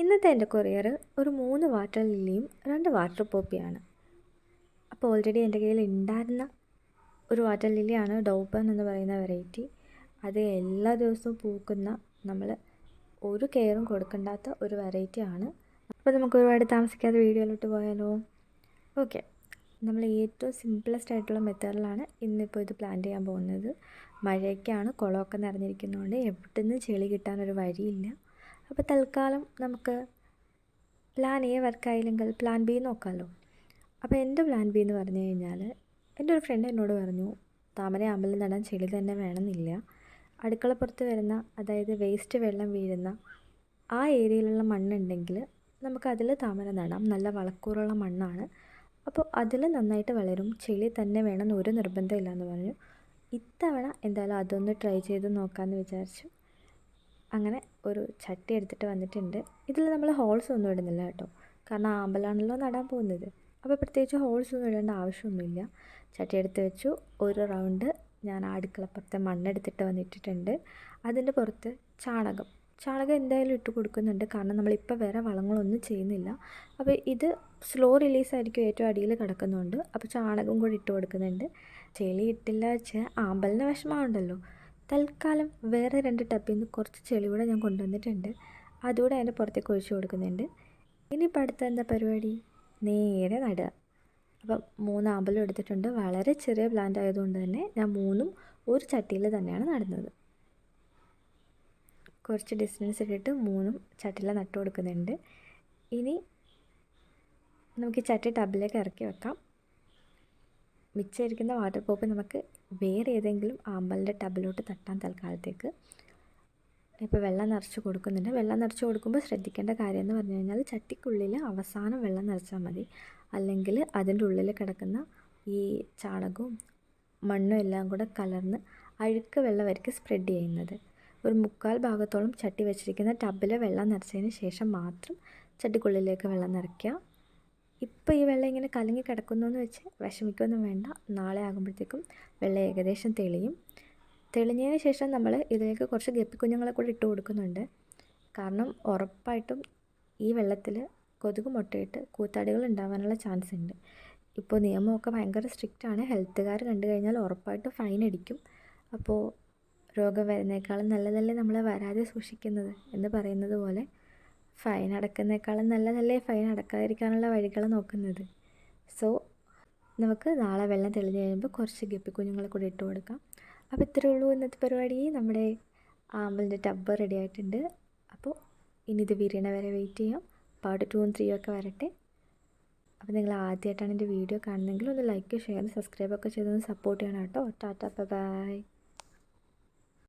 ഇന്നത്തെ എന്റെ കൊറിയർ ഒരു മൂന്ന് വാട്ടർ ലില്ലിയും രണ്ട് വാട്ടർ പോപ്പിയാണ്. അപ്പോൾ ഓൾറെഡി എന്റെ കയ്യിൽ ഉണ്ടായിരുന്ന ഒരു വാട്ടർ ലില്ലിയാണ് ഡൗപ്പൻ എന്ന് പറയുന്ന വെറൈറ്റി അത് എല്ലാ ദിവസവും പൂക്കുന്ന നമ്മൾ ഒരു കെയറും കൊടുക്കണ്ടാത്ത ഒരു വെറൈറ്റി ആണ്. അപ്പോൾ നമുക്ക് ഒരുപാട് താമസിക്കാതെ വീഡിയോയിലോട്ട് പോയാലോ? ഓക്കെ നമ്മൾ ഏറ്റവും സിമ്പിളസ്റ്റ് ആയിട്ടുള്ള മെത്തേഡിലാണ് ഇന്നിപ്പോൾ ഇത് പ്ലാൻ ചെയ്യാൻ പോകുന്നത്. മഴയൊക്കെയാണ് കുളമൊക്കെ നിറഞ്ഞിരിക്കുന്നതുകൊണ്ട് എവിടെ നിന്ന് ചെളി കിട്ടാനൊരു വഴിയില്ല. അപ്പോൾ തൽക്കാലം നമുക്ക് പ്ലാൻ എ വർക്കായില്ലെങ്കിൽ പ്ലാൻ ബി നോക്കാമല്ലോ അപ്പോൾ എന്റെ പ്ലാൻ ബി എന്ന് പറഞ്ഞു കഴിഞ്ഞാൽ എന്റെ ഒരു ഫ്രണ്ട് എന്നോട് പറഞ്ഞു താമര അമ്പലം നടാൻ ചെളി തന്നെ വേണമെന്നില്ല. അടുക്കളപ്പുറത്ത് വരുന്ന അതായത് വേസ്റ്റ് വെള്ളം വീഴുന്ന ആ ഏരിയയിലുള്ള മണ്ണുണ്ടെങ്കിൽ നമുക്ക് അതിൽ താമര നടാം. നല്ല വളക്കൂറുള്ള മണ്ണാണ്. അപ്പോൾ അതിൽ നന്നായിട്ട് വളരും. ചെളി തന്നെ വേണമെന്ന് ഒരു നിർബന്ധമില്ല എന്ന് പറഞ്ഞു. ഇത്തവണ എന്തായാലും അതൊന്ന് ട്രൈ ചെയ്ത് നോക്കാമെന്ന് വിചാരിച്ചു. അങ്ങനെ ഒരു ചട്ടി എടുത്തിട്ട് വന്നിട്ടുണ്ട്. ഇതിൽ നമ്മൾ ഹോൾസ് ഒന്നും ഇടുന്നില്ല കേട്ടോ. കാരണം ആമ്പലാണല്ലോ നടാൻ പോകുന്നത്. അപ്പോൾ പ്രത്യേകിച്ച് ഹോൾസ് ഒന്നും ഇടേണ്ട ആവശ്യമൊന്നുമില്ല. ചട്ടി എടുത്ത് വെച്ചു. ഒരു റൗണ്ട് ഞാൻ അടുക്കളപ്പുറത്തെ മണ്ണെടുത്തിട്ട് വന്നിട്ടിട്ടുണ്ട്. അതിന്റെ പുറത്ത് ചാണകം. ചാണകം എന്തായാലും ഇട്ട് കൊടുക്കുന്നുണ്ട്. കാരണം നമ്മളിപ്പോൾ വേറെ വളങ്ങളൊന്നും ചെയ്യുന്നില്ല. അപ്പോൾ ഇത് സ്ലോ റിലീസായിരിക്കും ഏറ്റവും അടിയിൽ കിടക്കുന്നുണ്ട് അപ്പോൾ ചാണകം കൂടി ഇട്ട് കൊടുക്കുന്നുണ്ട്. ചെളി ഇട്ടില്ല. വെച്ചാൽ ആമ്പലിന് വിഷമമുണ്ടല്ലോ തൽക്കാലം വേറെ രണ്ട് ടപ്പിൽ നിന്ന് കുറച്ച് ചെളിവിടെ ഞാൻ കൊണ്ടുവന്നിട്ടുണ്ട്. അതുകൂടെ അതിന്റെ പുറത്തേക്ക് ഒഴിച്ചു കൊടുക്കുന്നുണ്ട്. ഇനി അടുത്ത എന്താ പരിപാടി? നേരെ നടുക. അപ്പം മൂന്ന് ആമ്പലും എടുത്തിട്ടുണ്ട്. വളരെ ചെറിയ പ്ലാന്റ് ആയതുകൊണ്ട് തന്നെ ഞാൻ മൂന്നും ഒരു ചട്ടിയിൽ തന്നെയാണ് നടുന്നത്. കുറച്ച് ഡിസ്റ്റൻസ് ഇട്ടിട്ട് മൂന്നും ചട്ടിയിൽ നട്ടു കൊടുക്കുന്നുണ്ട്. ഇനി നമുക്ക് ഈ ചട്ടി ടബിലേക്ക് ഇറക്കി വെക്കാം. മിച്ചം ഇരിക്കുന്ന വാട്ടർ പോപ്പ് നമുക്ക് വേറെ ഏതെങ്കിലും ആമ്പലിന്റെ ടബിലോട്ട് തട്ടാൻ തൽക്കാലത്തേക്ക്. ഇപ്പോൾ വെള്ളം നിറച്ച് കൊടുക്കുന്നുണ്ട്. വെള്ളം നിറച്ച് കൊടുക്കുമ്പോൾ ശ്രദ്ധിക്കേണ്ട കാര്യം എന്ന് പറഞ്ഞു കഴിഞ്ഞാൽ ചട്ടിക്കുള്ളിൽ അവസാനം വെള്ളം നിറച്ചാൽ മതി. അല്ലെങ്കിൽ അതിന്റെ ഉള്ളിൽ കിടക്കുന്ന ഈ ചാണകവും മണ്ണും എല്ലാം കൂടെ കലർന്ന് അഴുക്ക് വെള്ളമായിരിക്കും സ്പ്രെഡ് ചെയ്യുന്നത്. ഒരു മുക്കാൽ ഭാഗത്തോളം ചട്ടി വെച്ചിരിക്കുന്ന ടബിലെ വെള്ളം നിറച്ചതിന് ശേഷം മാത്രം ചട്ടിക്കുള്ളിലേക്ക് വെള്ളം നിറയ്ക്കുക. ഇപ്പോൾ ഈ വെള്ളം ഇങ്ങനെ കലങ്ങി കിടക്കുന്നു എന്ന് വെച്ച് വിഷമിക്കൊന്നും വേണ്ട. നാളെ ആകുമ്പോഴത്തേക്കും വെള്ളം ഏകദേശം തെളിയും. തെളിഞ്ഞതിന് ശേഷം നമ്മൾ ഇതിലേക്ക് കുറച്ച് ഗപ്പിക്കുഞ്ഞുങ്ങളെ കൂടി ഇട്ട് കൊടുക്കുന്നുണ്ട്. കാരണം ഉറപ്പായിട്ടും ഈ വെള്ളത്തിൽ കൊതുക് മുട്ടയിട്ട് കൂത്താടികൾ ഉണ്ടാവാനുള്ള ചാൻസ് ഉണ്ട്. ഇപ്പോൾ നിയമമൊക്കെ ഭയങ്കര സ്ട്രിക്റ്റ് ആണ്. ഹെൽത്തുകാർ കണ്ടു കഴിഞ്ഞാൽ ഉറപ്പായിട്ടും ഫൈൻ അടിക്കും. അപ്പോൾ രോഗം വരുന്നേക്കാളും നല്ലതല്ലേ നമ്മളെ വരാതെ സൂക്ഷിക്കുന്നത് എന്ന് പറയുന്നത് പോലെ ഫൈൻ അടക്കുന്നേക്കാളും നല്ലതല്ലേ ഫൈൻ അടക്കാതിരിക്കാനുള്ള വഴികൾ നോക്കുന്നത്. സോ നമുക്ക് നാളെ വെള്ളം തെളിഞ്ഞ് കഴിയുമ്പോൾ കുറച്ച് ഗപ്പി കുഞ്ഞുങ്ങളെ കൂടി ഇട്ട് കൊടുക്കാം. അപ്പോൾ ഇത്രയേ ഉള്ളൂ ഇന്നത്തെ പരിപാടി. നമ്മുടെ ആമ്പലിന്റെ ടബ്ബ് റെഡി ആയിട്ടുണ്ട്. അപ്പോൾ ഇനി ഇത് വിരിയണ വരെ വെയിറ്റ് ചെയ്യാം. പാർട്ട് ടൂവും ത്രീയും ഒക്കെ വരട്ടെ. അപ്പോൾ നിങ്ങൾ ആദ്യമായിട്ടാണ് എന്റെ വീഡിയോ കാണുന്നതെങ്കിൽ ഒന്ന് ലൈക്ക് ഷെയർ സബ്സ്ക്രൈബ് ഒക്കെ ചെയ്തൊന്ന് സപ്പോർട്ട് ചെയ്യണം കേട്ടോ. Tata bye